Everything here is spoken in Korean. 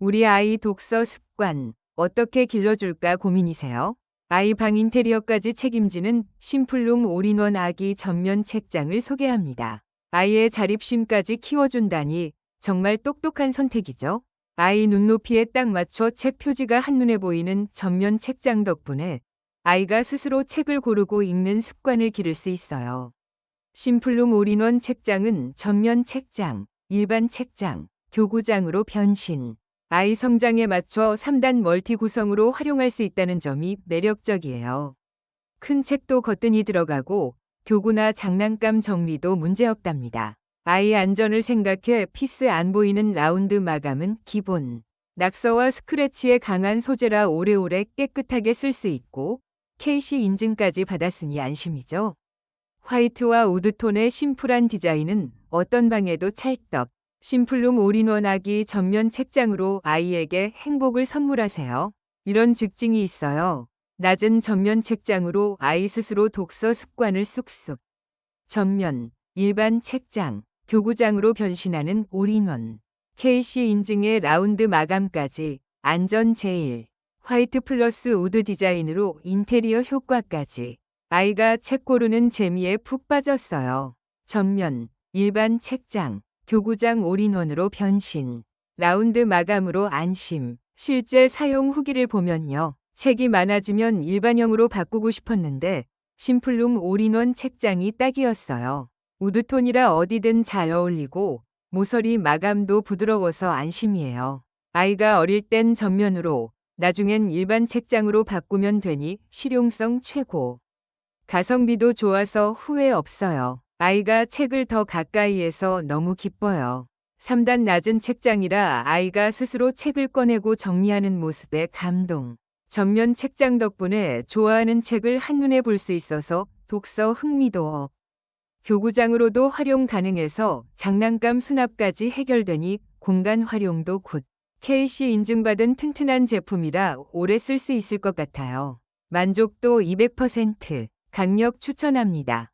우리 아이 독서 습관 어떻게 길러줄까 고민이세요? 아이 방 인테리어까지 책임지는 심플룸 올인원 아기 전면 책장을 소개합니다. 아이의 자립심까지 키워준다니 정말 똑똑한 선택이죠. 아이 눈높이에 딱 맞춰 책 표지가 한눈에 보이는 전면 책장 덕분에 아이가 스스로 책을 고르고 읽는 습관을 기를 수 있어요. 심플룸 올인원 책장은 전면 책장, 일반 책장, 교구장으로 변신. 아이 성장에 맞춰 3단 멀티 구성으로 활용할 수 있다는 점이 매력적이에요. 큰 책도 거뜬히 들어가고 교구나 장난감 정리도 문제없답니다. 아이 안전을 생각해 피스 안 보이는 라운드 마감은 기본. 낙서와 스크래치에 강한 소재라 오래오래 깨끗하게 쓸 수 있고 KC 인증까지 받았으니 안심이죠. 화이트와 우드톤의 심플한 디자인은 어떤 방에도 찰떡. 심플룸 올인원 아기 전면 책장으로 아이에게 행복을 선물하세요. 이런 직징이 있어요. 낮은 전면 책장으로 아이 스스로 독서 습관을 쑥쑥. 전면, 일반 책장, 교구장으로 변신하는 올인원. KC 인증의 라운드 마감까지 안전 제일. 화이트 플러스 우드 디자인으로 인테리어 효과까지. 아이가 책 고르는 재미에 푹 빠졌어요. 전면, 일반 책장, 교구장 올인원으로 변신. 라운드 마감으로 안심. 실제 사용 후기를 보면요. 책이 많아지면 일반형으로 바꾸고 싶었는데 심플룸 올인원 책장이 딱이었어요. 우드톤이라 어디든 잘 어울리고 모서리 마감도 부드러워서 안심이에요. 아이가 어릴 땐 전면으로 나중엔 일반 책장으로 바꾸면 되니 실용성 최고. 가성비도 좋아서 후회 없어요. 아이가 책을 더 가까이에서 너무 기뻐요. 3단 낮은 책장이라 아이가 스스로 책을 꺼내고 정리하는 모습에 감동. 전면 책장 덕분에 좋아하는 책을 한눈에 볼 수 있어서 독서 흥미도 업. 교구장으로도 활용 가능해서 장난감 수납까지 해결되니 공간 활용도 굿. KC 인증받은 튼튼한 제품이라 오래 쓸 수 있을 것 같아요. 만족도 200%. 강력 추천합니다.